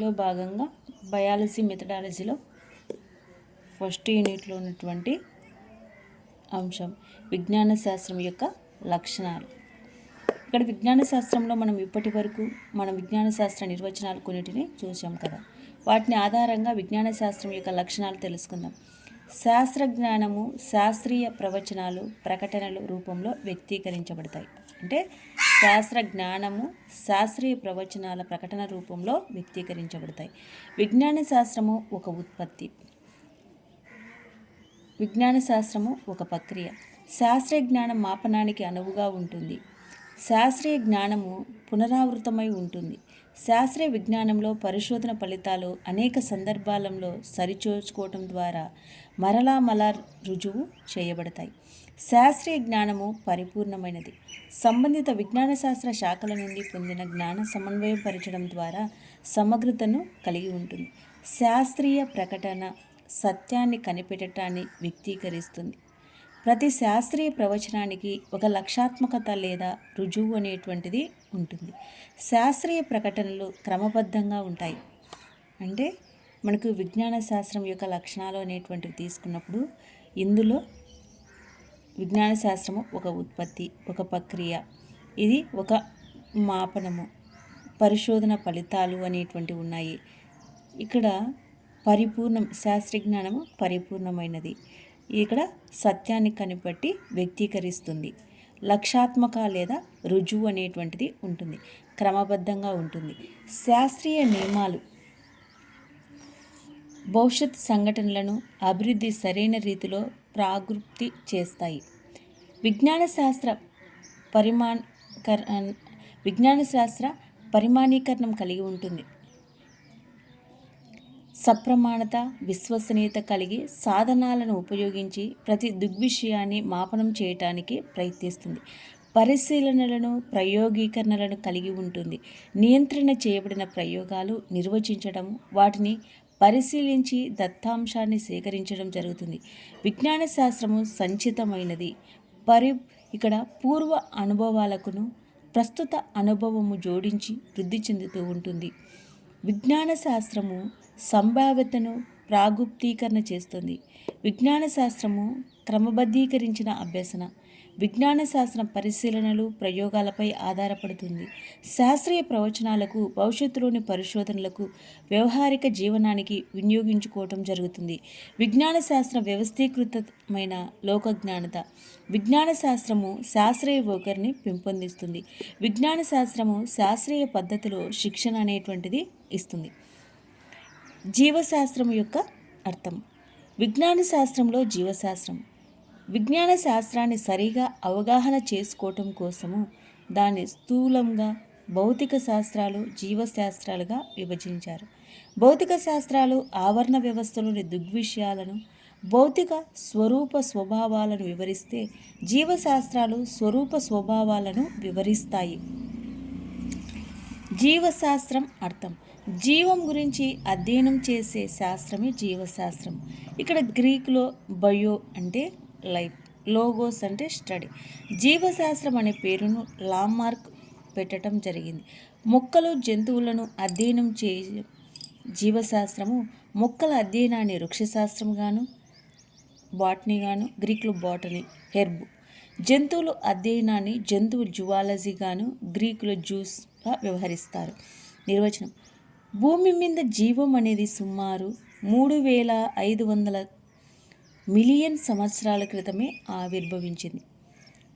లో భాగంగా biology మెథడాలజీలో first యూనిట్లో ఉన్నటువంటి అంశం విజ్ఞాన శాస్త్రం యొక్క లక్షణాలు. ఇక్కడ విజ్ఞాన శాస్త్రంలో మనం ఇప్పటి వరకు మనం విజ్ఞాన శాస్త్ర నిర్వచనాలు కొన్నిటిని చూసాం కదా. వాటిని ఆధారంగా విజ్ఞాన శాస్త్రం యొక్క లక్షణాలు తెలుసుకుందాం. శాస్త్ర జ్ఞానము శాస్త్రీయ ప్రవచనాలు ప్రకటనలు రూపంలో వ్యక్తీకరించబడతాయి. అంటే శాస్త్ర జ్ఞానము శాస్త్రీయ ప్రవచనాల ప్రకటన రూపంలో వ్యక్తీకరించబడతాయి. విజ్ఞాన శాస్త్రము ఒక ఉత్పత్తి. విజ్ఞాన శాస్త్రము ఒక ప్రక్రియ. శాస్త్రీయ జ్ఞానం మాపనానికి అనువుగా ఉంటుంది. శాస్త్రీయ జ్ఞానము పునరావృతమై ఉంటుంది. శాస్త్రీయ విజ్ఞానంలో పరిశోధన ఫలితాలు అనేక సందర్భాలలో సరిచూచుకోవటం ద్వారా మరలా మరలా రుజువు చేయబడతాయి. శాస్త్రీయ జ్ఞానము పరిపూర్ణమైనది. సంబంధిత విజ్ఞాన శాస్త్ర శాఖల నుండి పొందిన జ్ఞాన సమన్వయపరచడం ద్వారా సమగ్రతను కలిగి ఉంటుంది. శాస్త్రీయ ప్రకటన సత్యాన్ని కనిపెట్టడాన్ని వ్యక్తీకరిస్తుంది. ప్రతి శాస్త్రీయ ప్రవచనానికి ఒక లక్షాత్మకత లేదా రుజువు అనేటువంటిది ఉంటుంది. శాస్త్రీయ ప్రకటనలు క్రమబద్ధంగా ఉంటాయి. అంటే మనకు విజ్ఞాన శాస్త్రం యొక్క లక్షణాలు అనేటువంటివి తీసుకున్నప్పుడు ఇందులో విజ్ఞాన శాస్త్రము ఒక ఉత్పత్తి ఒక ప్రక్రియ. ఇది ఒక మాపనము. పరిశోధన ఫలితాలు అనేటువంటివి ఉన్నాయి. ఇక్కడ పరిపూర్ణం శాస్త్రజ్ఞానము పరిపూర్ణమైనది. ఇక్కడ సత్యాన్ని కనిపెట్టి వ్యక్తీకరిస్తుంది. లక్షాత్మక లేదా రుజువు అనేటువంటిది ఉంటుంది. క్రమబద్ధంగా ఉంటుంది. శాస్త్రీయ నియమాలు. భవిష్యత్ సంఘటనలను అభివృద్ధి సరైన రీతిలో ప్రాగృప్తి చేస్తాయి. విజ్ఞాన శాస్త్ర పరిమాణకర విజ్ఞాన శాస్త్ర పరిమాణీకరణం కలిగి ఉంటుంది. సప్రమాణత విశ్వసనీయత కలిగి సాధనాలను ఉపయోగించి ప్రతి దుగ్విషయాన్ని మాపనం చేయటానికి ప్రయత్నిస్తుంది. పరిశీలనలను ప్రయోగీకరణలను కలిగి ఉంటుంది. నియంత్రణ చేయబడిన ప్రయోగాలు నిర్వచించడం వాటిని పరిశీలించి దత్తాంశాన్ని సేకరించడం జరుగుతుంది. విజ్ఞాన శాస్త్రము సంచితమైనది. పరి ఇక్కడ పూర్వ అనుభవాలకును ప్రస్తుత అనుభవము జోడించి వృద్ధి చెందుతూ ఉంటుంది. విజ్ఞాన శాస్త్రము సంభావ్యతను ప్రాగుప్తీకరణ చేస్తుంది. విజ్ఞాన శాస్త్రము క్రమబద్ధీకరించిన అభ్యసన. విజ్ఞాన శాస్త్రం పరిశీలనలు ప్రయోగాలపై ఆధారపడుతుంది. శాస్త్రీయ ప్రవచనాలకు భవిష్యత్తులోని పరిశోధనలకు వ్యవహారిక జీవనానికి వినియోగించుకోవటం జరుగుతుంది. విజ్ఞాన శాస్త్రం వ్యవస్థీకృతమైన లోకజ్ఞానత. విజ్ఞాన శాస్త్రము శాస్త్రీయ ఒకరిని పెంపొందిస్తుంది. విజ్ఞాన శాస్త్రము శాస్త్రీయ పద్ధతిలో శిక్షణ అనేటువంటిది ఇస్తుంది. జీవశాస్త్రం యొక్క అర్థం. విజ్ఞాన శాస్త్రంలో జీవశాస్త్రం. విజ్ఞాన శాస్త్రాన్ని సరిగా అవగాహన చేసుకోవటం కోసము దాన్ని స్థూలంగా భౌతిక శాస్త్రాలు జీవశాస్త్రాలుగా విభజించారు. భౌతిక శాస్త్రాలు ఆవరణ వ్యవస్థలోని దుగ్విషయాలను భౌతిక స్వరూప స్వభావాలను వివరిస్తే జీవశాస్త్రాలు స్వరూప స్వభావాలను వివరిస్తాయి. జీవశాస్త్రం అర్థం. జీవం గురించి అధ్యయనం చేసే శాస్త్రమే జీవశాస్త్రం. ఇక్కడ గ్రీకులో బయో అంటే లైఫ్ లోగోస్ అంటే స్టడీ. జీవశాస్త్రం అనే పేరును లామార్క్ పెట్టడం జరిగింది. మొక్కలు జంతువులను అధ్యయనం చే జీవశాస్త్రము మొక్కల అధ్యయనాన్ని వృక్షశాస్త్రంగాను బాటనీగాను గ్రీకులు బాటనీ హెర్బ్. జంతువులు అధ్యయనాన్ని జంతువు జువాలజీగాను గ్రీకుల జ్యూస్గా వ్యవహరిస్తారు. నిర్వచనం. భూమి మీద జీవం అనేది సుమారు మూడు వేల ఐదు వందల మిలియన్ సంవత్సరాల క్రితమే ఆవిర్భవించింది.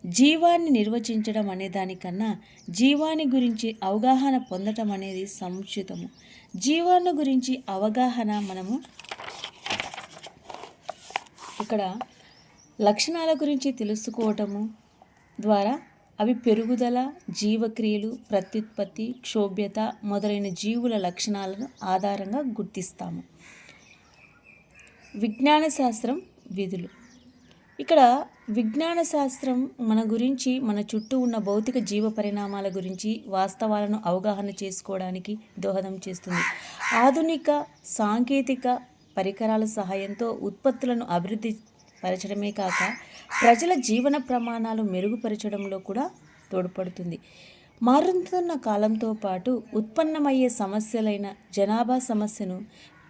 జీవాన్ని నిర్వచించడం అనే దానికన్నా జీవాన్ని గురించి అవగాహన పొందటం అనేది సంక్షితము జీవాన్ని గురించి అవగాహన మనము ఇక్కడ లక్షణాల గురించి తెలుసుకోవటము ద్వారా అవి పెరుగుదల జీవక్రియలు ప్రత్యుత్పత్తి క్షోభ్యత మొదలైన జీవుల లక్షణాలను ఆధారంగా గుర్తిస్తాము. విజ్ఞాన శాస్త్రం విధులు. ఇక్కడ విజ్ఞాన శాస్త్రం మన గురించి మన చుట్టూ ఉన్న భౌతిక జీవ పరిణామాల గురించి వాస్తవాలను అవగాహన చేసుకోవడానికి దోహదం చేస్తుంది. ఆధునిక సాంకేతిక పరికరాల సహాయంతో ఉత్పత్తులను అభివృద్ధి పరచడమే కాక ప్రజల జీవన ప్రమాణాలు మెరుగుపరచడంలో కూడా తోడ్పడుతుంది. మారుతున్న కాలంతో పాటు ఉత్పన్నమయ్యే సమస్యలైన జనాభా సమస్యను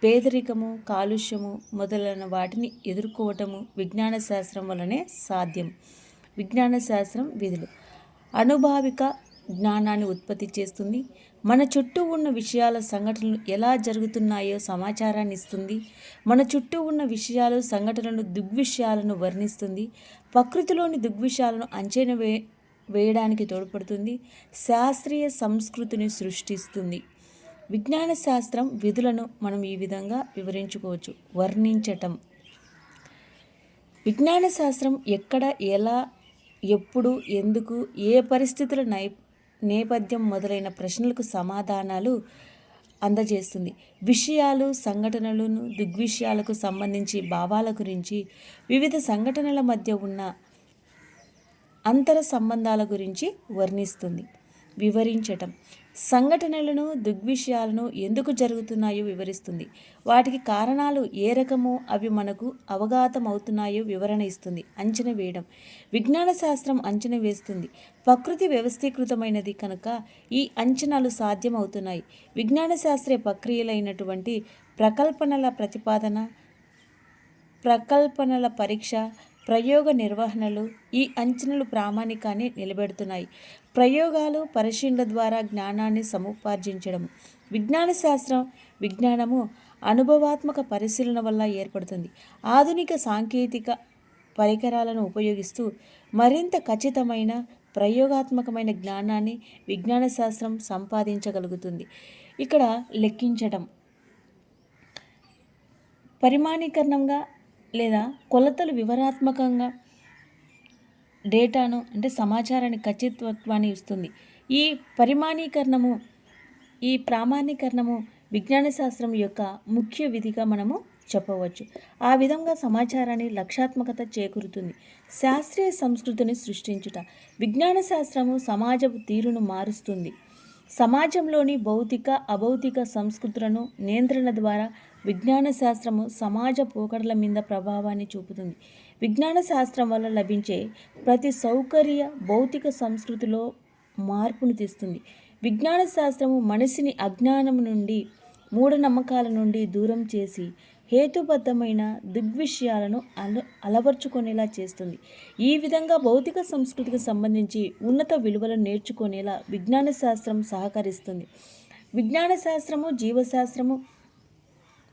పేదరికము కాలుష్యము మొదలైన వాటిని ఎదుర్కోవటము విజ్ఞాన శాస్త్రం వలనే సాధ్యం. విజ్ఞాన శాస్త్రం విధులు. అనుభావిక జ్ఞానాన్ని ఉత్పత్తి చేస్తుంది. మన చుట్టూ ఉన్న విషయాల సంఘటనలు ఎలా జరుగుతున్నాయో సమాచారాన్ని ఇస్తుంది. మన చుట్టూ ఉన్న విషయాలు సంఘటనలు దుగ్విషయాలను వర్ణిస్తుంది. ప్రకృతిలోని దుగ్విషయాలను అంచనా వే వేయడానికి తోడ్పడుతుంది. శాస్త్రీయ సంస్కృతిని సృష్టిస్తుంది. విజ్ఞాన శాస్త్రం విధులను మనం ఈ విధంగా వివరించుకోవచ్చు. వర్ణించటం. విజ్ఞాన శాస్త్రం ఎక్కడ ఎలా ఎప్పుడు ఎందుకు ఏ పరిస్థితుల నై నేపథ్యం మొదలైన ప్రశ్నలకు సమాధానాలు అందజేస్తుంది. విషయాలు సంఘటనలను దిగ్విషయాలకు సంబంధించి భావాల గురించి వివిధ సంఘటనల మధ్య ఉన్న అంతర సంబంధాల గురించి వర్ణిస్తుంది. వివరించటం. సంఘటనలను దుగ్విషయాలను ఎందుకు జరుగుతున్నాయో వివరిస్తుంది. వాటికి కారణాలు ఏ రకమో అవి మనకు అవగాతం అవుతున్నాయో వివరణ ఇస్తుంది. అంచనా వేయడం. విజ్ఞాన శాస్త్రం అంచనా వేస్తుంది. ప్రకృతి వ్యవస్థీకృతమైనది కనుక ఈ అంచనాలు సాధ్యమవుతున్నాయి. విజ్ఞాన శాస్త్రీయ ప్రక్రియలైనటువంటి ప్రకల్పనల ప్రతిపాదన ప్రకల్పనల పరీక్ష ప్రయోగ నిర్వహణలు ఈ అంచనలు ప్రామాణికాన్ని నిలబెడుతున్నాయి. ప్రయోగాలు పరిశీలన ద్వారా జ్ఞానాన్ని సముపార్జించడం. విజ్ఞాన శాస్త్రం విజ్ఞానము అనుభవాత్మక పరిశీలన వల్ల ఏర్పడుతుంది. ఆధునిక సాంకేతిక పరికరాలను ఉపయోగిస్తూ మరింత ఖచ్చితమైన ప్రయోగాత్మకమైన జ్ఞానాన్ని విజ్ఞాన శాస్త్రం సంపాదించగలుగుతుంది. ఇక్కడ లెక్కించడం పరిమాణీకరణంగా లేదా కొలతలు వివరాత్మకంగా డేటాను అంటే సమాచారాన్ని ఖచ్చితత్వాన్ని ఇస్తుంది. ఈ పరిమాణీకరణము ఈ ప్రామాణీకరణము విజ్ఞాన శాస్త్రం యొక్క ముఖ్య విధిగా మనము చెప్పవచ్చు. ఆ విధంగా సమాచారాన్ని లక్షాత్మకత చేకూరుతుంది. శాస్త్రీయ సంస్కృతిని సృష్టించుట విజ్ఞాన శాస్త్రము సమాజపు తీరును మారుస్తుంది. సమాజంలోని భౌతిక అభౌతిక సంస్కృతులను నియంత్రణ ద్వారా విజ్ఞాన శాస్త్రము సమాజ పోకడల మీద ప్రభావాన్ని చూపుతుంది. విజ్ఞాన శాస్త్రం వల్ల లభించే ప్రతి సౌకర్య భౌతిక సంస్కృతిలో మార్పును తెస్తుంది. విజ్ఞాన శాస్త్రము మనిషిని అజ్ఞానం నుండి మూఢనమ్మకాల నుండి దూరం చేసి హేతుబద్ధమైన దుగ్విషయాలను అల అలవర్చుకునేలా చేస్తుంది. ఈ విధంగా భౌతిక సంస్కృతికి సంబంధించి ఉన్నత విలువలను నేర్చుకునేలా విజ్ఞాన శాస్త్రం సహకరిస్తుంది. విజ్ఞాన శాస్త్రము జీవశాస్త్రము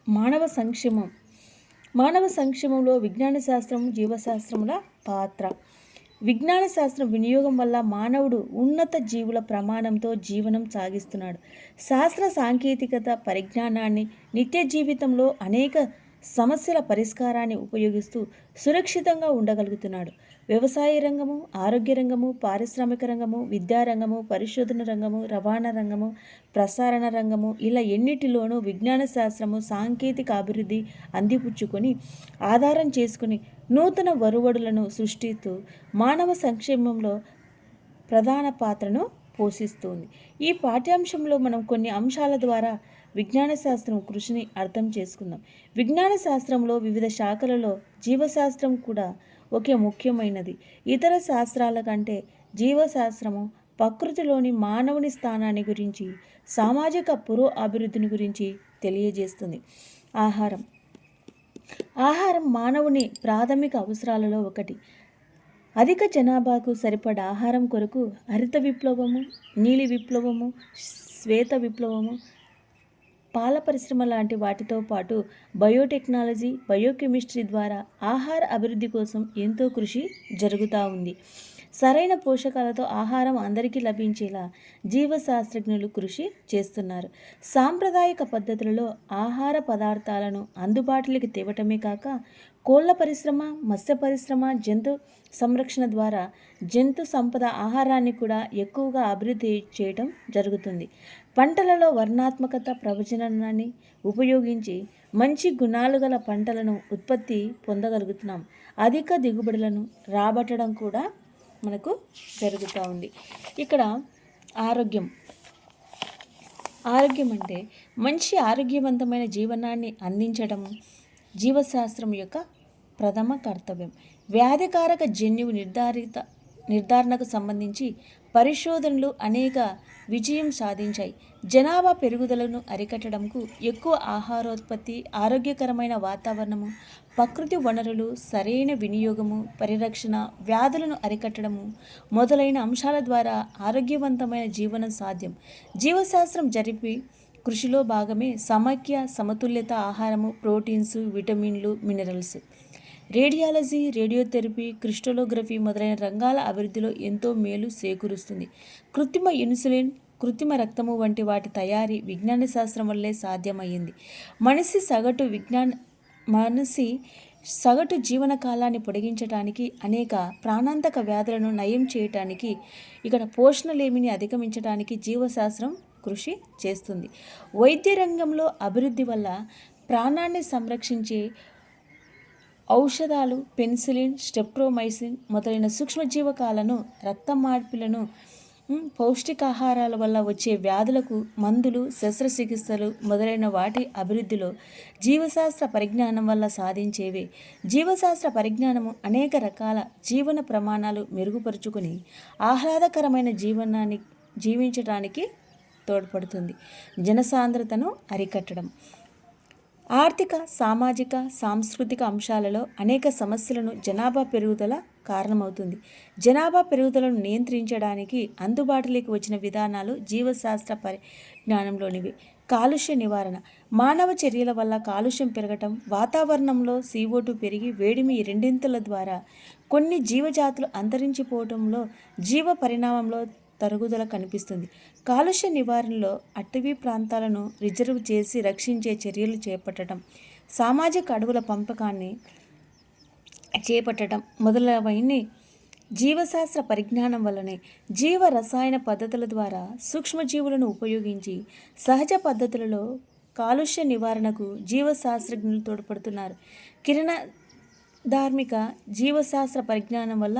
మానవ సంక్షేమం మానవ సంక్షేమంలో విజ్ఞాన శాస్త్రం జీవశాస్త్రముల పాత్ర. విజ్ఞాన శాస్త్రం వినియోగం వల్ల మానవుడు ఉన్నత జీవుల ప్రమాణంతో జీవనం సాగిస్తున్నాడు. శాస్త్ర సాంకేతికత పరిజ్ఞానాన్ని నిత్య జీవితంలో అనేక సమస్యల పరిష్కారాన్ని ఉపయోగిస్తూ సురక్షితంగా ఉండగలుగుతున్నాడు. వ్యవసాయ రంగము ఆరోగ్య రంగము పారిశ్రామిక రంగము విద్యారంగము పరిశోధన రంగము రవాణా రంగము ప్రసారణ రంగము ఇలా ఎన్నిటిలోనూ విజ్ఞాన శాస్త్రము సాంకేతిక అభివృద్ధి అందిపుచ్చుకొని ఆధారం చేసుకుని నూతన వరువడులను సృష్టిస్తూ మానవ సంక్షేమంలో ప్రధాన పాత్రను పోషిస్తుంది. ఈ పాఠ్యాంశంలో మనం కొన్ని అంశాల ద్వారా విజ్ఞాన శాస్త్రం కృషిని అర్థం చేసుకుందాం. విజ్ఞాన శాస్త్రంలో వివిధ శాఖలలో జీవశాస్త్రం కూడా ఒకే ముఖ్యమైనది. ఇతర శాస్త్రాల కంటే జీవశాస్త్రము ప్రకృతిలోని మానవుని స్థానాన్ని గురించి సామాజిక పురో అభివృద్ధిని గురించి తెలియజేస్తుంది. ఆహారం. ఆహారం మానవుని ప్రాథమిక అవసరాలలో ఒకటి. అధిక జనాభాకు సరిపడ ఆహారం కొరకు హరిత విప్లవము నీలి విప్లవము శ్వేత విప్లవము పాల పరిశ్రమ లాంటి వాటితో పాటు బయోటెక్నాలజీ బయోకెమిస్ట్రీ ద్వారా ఆహార అభివృద్ధి కోసం ఎంతో కృషి జరుగుతూ ఉంది. సరైన పోషకాలతో ఆహారం అందరికీ లభించేలా జీవశాస్త్రజ్ఞులు కృషి చేస్తున్నారు. సాంప్రదాయక పద్ధతులలో ఆహార పదార్థాలను అందుబాటులోకి తేవటమే కాక కోళ్ళ పరిశ్రమ మత్స్య పరిశ్రమ జంతు సంరక్షణ ద్వారా జంతు సంపద ఆహారాన్ని కూడా ఎక్కువగా అభివృద్ధి చేయటం జరుగుతుంది. పంటలలో వర్ణాత్మకత ప్రవచనాన్ని ఉపయోగించి మంచి గుణాలు గల పంటలను ఉత్పత్తి పొందగలుగుతున్నాం. అధిక దిగుబడులను రాబట్టడం కూడా మనకు జరుగుతూ ఉంది. ఇక్కడ ఆరోగ్యం. ఆరోగ్యం అంటే మంచి ఆరోగ్యవంతమైన జీవనాన్ని అందించడం జీవశాస్త్రం యొక్క ప్రథమ కర్తవ్యం. వ్యాధికారక జన్యువు నిర్ధారిత నిర్ధారణకు సంబంధించి పరిశోధనలు అనేక విజయం సాధించాయి. జనాభా పెరుగుదలను అరికట్టడంకు ఎక్కువ ఆహారోత్పత్తి ఆరోగ్యకరమైన వాతావరణము ప్రకృతి వనరులు సరైన వినియోగము పరిరక్షణ వ్యాధులను అరికట్టడము మొదలైన అంశాల ద్వారా ఆరోగ్యవంతమైన జీవనం సాధ్యం. జీవశాస్త్రం జరిపి కృషిలో భాగమే సమైక్య సమతుల్యత ఆహారము ప్రోటీన్స్ విటమిన్లు మినరల్స్. రేడియాలజీ రేడియోథెరపీ క్రిస్టలోగ్రఫీ మొదలైన రంగాల అభివృద్ధిలో ఎంతో మేలు సేకూరుస్తుంది కృత్రిమ ఇన్సులిన్ కృత్రిమ రక్తము వంటి వాటి తయారీ విజ్ఞాన శాస్త్రం వల్లే సాధ్యమయ్యింది. మనిషి సగటు విజ్ఞాన మనిషి సగటు జీవన కాలాన్ని పొడిగించడానికి అనేక ప్రాణాంతక వ్యాధులను నయం చేయటానికి ఇక్కడ పోషణలేమిని అధిగమించడానికి జీవశాస్త్రం కృషి చేస్తుంది. వైద్య రంగంలో అభివృద్ధి వల్ల ప్రాణాన్ని సంరక్షించే ఔషధాలు పెన్సిలిన్ స్టెప్ట్రోమైసిన్ మొదలైన సూక్ష్మజీవకాలను రక్త మార్పులను పౌష్టికాహారాల వల్ల వచ్చే వ్యాధులకు మందులు శస్త్రచికిత్సలు మొదలైన వాటి అభివృద్ధిలో జీవశాస్త్ర పరిజ్ఞానం వల్ల సాధించేవే. జీవశాస్త్ర పరిజ్ఞానము అనేక రకాల జీవన ప్రమాణాలు మెరుగుపరుచుకొని ఆహ్లాదకరమైన జీవనాన్ని జీవించడానికి తోడ్పడుతుంది. జనసాంద్రతను అరికట్టడం. ఆర్థిక సామాజిక సాంస్కృతిక అంశాలలో అనేక సమస్యలను జనాభా పెరుగుదల కారణమవుతుంది. జనాభా పెరుగుదలను నియంత్రించడానికి అందుబాటులోకి వచ్చిన విధానాలు జీవశాస్త్ర పరిజ్ఞానంలోనివి. కాలుష్య నివారణ. మానవ చర్యల వల్ల కాలుష్యం పెరగటం వాతావరణంలో సీఓటు పెరిగి వేడిమి రెండింతల ద్వారా కొన్ని జీవజాతులు అంతరించిపోవటంలో జీవ పరిణామంలో తరుగుదల కనిపిస్తుంది. కాలుష్య నివారణలో అటవీ ప్రాంతాలను రిజర్వ్ చేసి రక్షించే చర్యలు చేపట్టడం సామాజిక అడవుల పంపకాన్ని చేపట్టడం మొదలైనవన్నీ జీవశాస్త్ర పరిజ్ఞానం వల్లనే జీవ రసాయన పద్ధతుల ద్వారా సూక్ష్మజీవులను ఉపయోగించి సహజ పద్ధతులలో కాలుష్య నివారణకు జీవశాస్త్రజ్ఞులు తోడ్పడుతున్నారు. కిరణ ధార్మిక జీవశాస్త్ర పరిజ్ఞానం వల్ల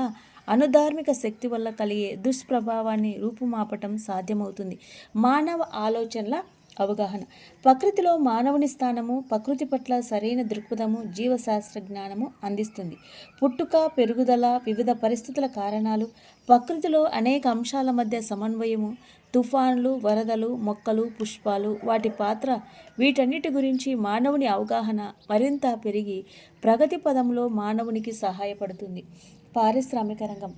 అనుధార్మిక శక్తి వల్ల కలిగే దుష్ప్రభావాన్ని రూపుమాపటం సాధ్యమవుతుంది. మానవ ఆలోచనల అవగాహన. ప్రకృతిలో మానవుని స్థానము ప్రకృతి పట్ల సరైన దృక్పథము జీవశాస్త్ర జ్ఞానము అందిస్తుంది. పుట్టుక పెరుగుదల వివిధ పరిస్థితుల కారణాలు ప్రకృతిలో అనేక అంశాల మధ్య సమన్వయము తుఫాన్లు వరదలు మొక్కలు పుష్పాలు వాటి పాత్ర వీటన్నిటి గురించి మానవుని అవగాహన మరింత పెరిగి ప్రగతి పదంలో మానవునికి సహాయపడుతుంది. పారిశ్రామిక రంగం.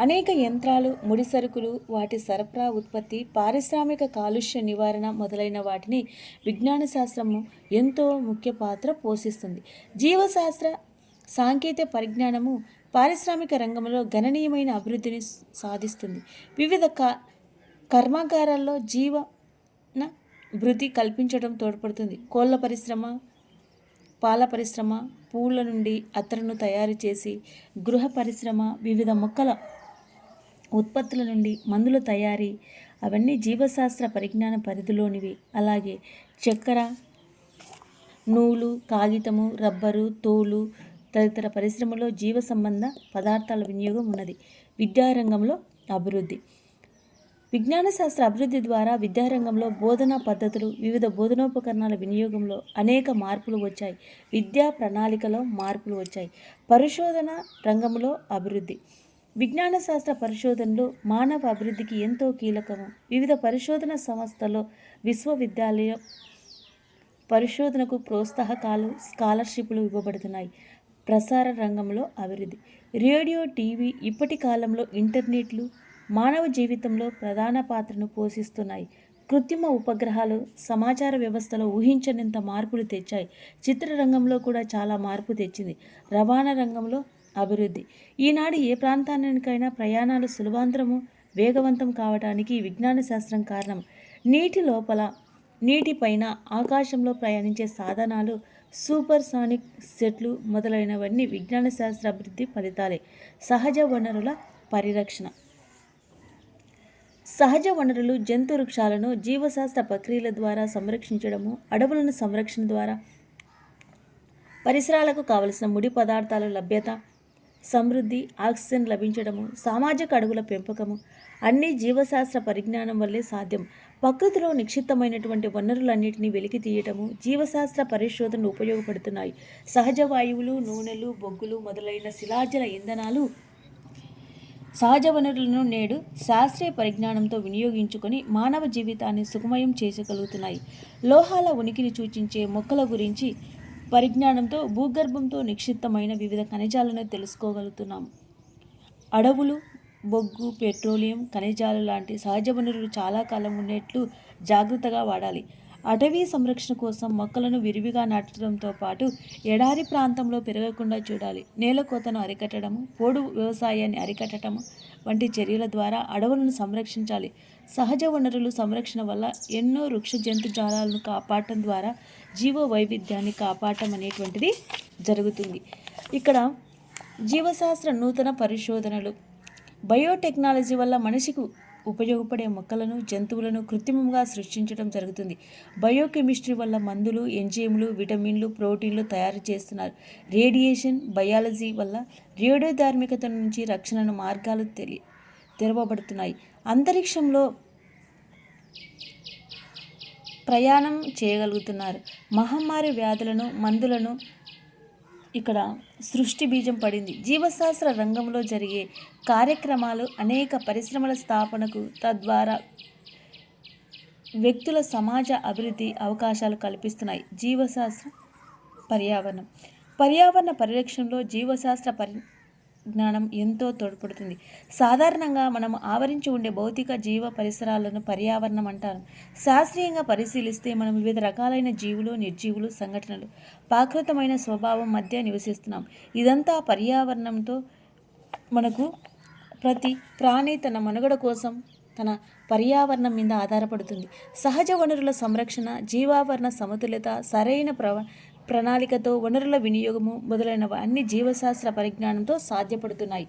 అనేక యంత్రాలు ముడి సరుకులు వాటి సరఫరా ఉత్పత్తి పారిశ్రామిక కాలుష్య నివారణ మొదలైన వాటిని విజ్ఞాన శాస్త్రము ఎంతో ముఖ్య పాత్ర పోషిస్తుంది. జీవశాస్త్ర సాంకేతిక పరిజ్ఞానము పారిశ్రామిక రంగంలో గణనీయమైన అభివృద్ధిని సాధిస్తుంది. వివిధ క కర్మాగారాల్లో జీవన వృద్ధి కల్పించడం తోడ్పడుతుంది. కోళ్ళ పరిశ్రమ పాల పరిశ్రమ పూల నుండి అత్తరును తయారు చేసి గృహ పరిశ్రమ వివిధ మొక్కల ఉత్పత్తుల నుండి మందుల తయారీ అవన్నీ జీవశాస్త్ర పరిజ్ఞాన పరిధిలోనివి. అలాగే చక్కెర నూలు కాగితము రబ్బరు తోలు తదితర పరిశ్రమలో జీవ సంబంధ పదార్థాల వినియోగం ఉన్నది. విద్యారంగంలో అభివృద్ధి. విజ్ఞాన శాస్త్ర అభివృద్ధి ద్వారా విద్యారంగంలో బోధనా పద్ధతులు వివిధ బోధనోపకరణాల వినియోగంలో అనేక మార్పులు వచ్చాయి. విద్యా ప్రణాళికలో మార్పులు వచ్చాయి. పరిశోధన రంగంలో అభివృద్ధి. విజ్ఞాన శాస్త్ర పరిశోధనలు మానవ అభివృద్ధికి ఎంతో కీలకము. వివిధ పరిశోధన సంస్థలో విశ్వవిద్యాలయం పరిశోధనకు ప్రోత్సాహకాలు స్కాలర్షిప్లు ఇవ్వబడుతున్నాయి. ప్రసార రంగంలో అభివృద్ధి. రేడియో టీవీ ఇప్పటి కాలంలో ఇంటర్నెట్లు మానవ జీవితంలో ప్రధాన పాత్రను పోషిస్తున్నాయి. కృత్రిమ ఉపగ్రహాలు సమాచార వ్యవస్థలో ఊహించనంత మార్పులు తెచ్చాయి. చిత్రరంగంలో కూడా చాలా మార్పు తెచ్చింది. రవాణా రంగంలో అభివృద్ధి. ఈనాడు ఏ ప్రాంతానికైనా ప్రయాణాలు సులభాంతరము వేగవంతం కావడానికి విజ్ఞాన శాస్త్రం కారణం. నీటి లోపల నీటిపైన ఆకాశంలో ప్రయాణించే సాధనాలు సూపర్ సానిక్ సెట్లు మొదలైనవన్నీ విజ్ఞాన శాస్త్ర అభివృద్ధి ఫలితాలే. సహజ వనరుల పరిరక్షణ. సహజ వనరులు జంతు వృక్షాలను జీవశాస్త్ర ప్రక్రియల ద్వారా సంరక్షించడము అడవులను సంరక్షణ ద్వారా పరిసరాలకు కావలసిన ముడి పదార్థాల లభ్యత సమృద్ధి ఆక్సిజన్ లభించడము సామాజిక అడుగుల పెంపకము అన్ని జీవశాస్త్ర పరిజ్ఞానం వల్లే సాధ్యం. ప్రకృతిలో నిక్షిప్తమైనటువంటి వనరులన్నింటినీ వెలికి తీయటము జీవశాస్త్ర పరిశోధనలు ఉపయోగపడుతున్నాయి. సహజ వాయువులు నూనెలు బొగ్గులు మొదలైన శిలాజల ఇంధనాలు సహజ వనరులను నేడు శాస్త్రీయ పరిజ్ఞానంతో వినియోగించుకొని మానవ జీవితాన్ని సుఖమయం చేసగలుగుతున్నాయి. లోహాల ఉనికిని సూచించే మొక్కల గురించి పరిజ్ఞానంతో భూగర్భంతో నిక్షిప్తమైన వివిధ ఖనిజాలను తెలుసుకోగలుగుతున్నాం. అడవులు బొగ్గు పెట్రోలియం ఖనిజాలు లాంటి సహజ వనరులు చాలా కాలం ఉండేట్లు జాగ్రత్తగా వాడాలి. అటవీ సంరక్షణ కోసం మొక్కలను విరివిగా నాటడంతో పాటు ఎడారి ప్రాంతంలో పెరగకుండా చూడాలి. నేల కోతను అరికట్టడము పోడు వ్యవసాయాన్ని అరికట్టడం వంటి చర్యల ద్వారా అడవులను సంరక్షించాలి. సహజ వనరులు సంరక్షణ వల్ల ఎన్నో వృక్ష జంతుజాలాలను కాపాడటం ద్వారా జీవ వైవిధ్యాన్ని కాపాడటం అనేటువంటిది జరుగుతుంది. ఇక్కడ జీవశాస్త్ర నూతన పరిశోధనలు. బయోటెక్నాలజీ వల్ల మనిషికి ఉపయోగపడే మొక్కలను జంతువులను కృత్రిమంగా సృష్టించడం జరుగుతుంది. బయోకెమిస్ట్రీ వల్ల మందులు ఎంజైములు విటమిన్లు ప్రోటీన్లు తయారు చేస్తున్నారు. రేడియేషన్ బయాలజీ వల్ల రేడియోధార్మికత నుంచి రక్షణను మార్గాలు తెలి తెరవబడుతున్నాయి. అంతరిక్షంలో ప్రయాణం చేయగలుగుతున్నారు. మహమ్మారి వ్యాధులను మందులను ఇక్కడ సృష్టి బీజం పడింది. జీవశాస్త్ర రంగంలో జరిగే కార్యక్రమాలు అనేక పరిశ్రమల స్థాపనకు తద్వారా వ్యక్తుల సమాజ అభివృద్ధి అవకాశాలు కల్పిస్తున్నాయి. జీవశాస్త్ర పర్యావరణం. పర్యావరణ పరిరక్షణలో జీవశాస్త్ర పరి జ్ఞానం ఎంతో తోడ్పడుతుంది. సాధారణంగా మనం ఆవరించి ఉండే భౌతిక జీవ పరిసరాలను పర్యావరణం అంటారు. శాస్త్రీయంగా పరిశీలిస్తే మనం వివిధ రకాలైన జీవులు నిర్జీవులు సంఘటనలు ప్రాకృతమైన స్వభావం మధ్య నివసిస్తున్నాం. ఇదంతా పర్యావరణంతో మనకు ప్రతి ప్రాణి తన మనుగడ కోసం తన పర్యావరణం మీద ఆధారపడుతుంది. సహజ వనరుల సంరక్షణ జీవావరణ సమతుల్యత సరైన ప్రవ ప్రణాళికతో వనరుల వినియోగము మొదలైనవి అన్ని జీవశాస్త్ర పరిజ్ఞానంతో సాధ్యపడుతున్నాయి.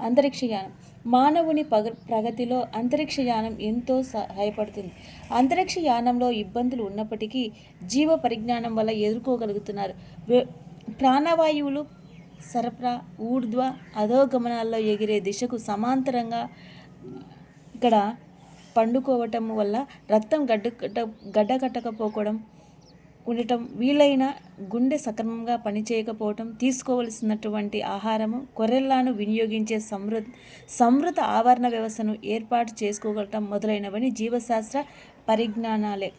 అంతరిక్షయానం మానవుని పగ ప్రగతిలో అంతరిక్షయానం ఎంతో సహాయపడుతుంది. అంతరిక్షయానంలో ఇబ్బందులు ఉన్నప్పటికీ జీవ పరిజ్ఞానం వల్ల ఎదుర్కోగలుగుతున్నారు. ప్రాణవాయువులు సరఫరా ఊర్ధ్వ అధోగమనాల్లో ఎగిరే దిశకు సమాంతరంగా ఇక్కడ పండుకోవటం వల్ల రక్తం గడ్డ కట్ట గడ్డ కట్టకపోవడం ఉండటం వీలైన గుండె సక్రమంగా పనిచేయకపోవటం తీసుకోవలసినటువంటి ఆహారము కొరెల్లాను వినియోగించే సమృ సమృద్ధ ఆవరణ వ్యవస్థను ఏర్పాటు చేసుకోగలటం మొదలైనవని జీవశాస్త్ర పరిజ్ఞానాలే.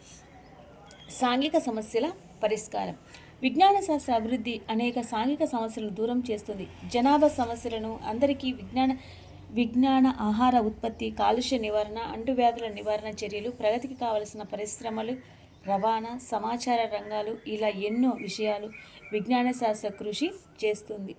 సాంఘిక సమస్యల పరిష్కారం. విజ్ఞాన శాస్త్ర అభివృద్ధి అనేక సాంఘిక సమస్యలను దూరం చేస్తుంది. జనాభా సమస్యలను అందరికీ విజ్ఞాన విజ్ఞాన ఆహార ఉత్పత్తి కాలుష్య నివారణ అంటువ్యాధుల నివారణ చర్యలు ప్రగతికి కావలసిన పరిశ్రమలు రవాణా సమాచార రంగాలు ఇలా ఎన్నో విషయాలు విజ్ఞాన శాస్త్ర కృషి చేస్తుంది.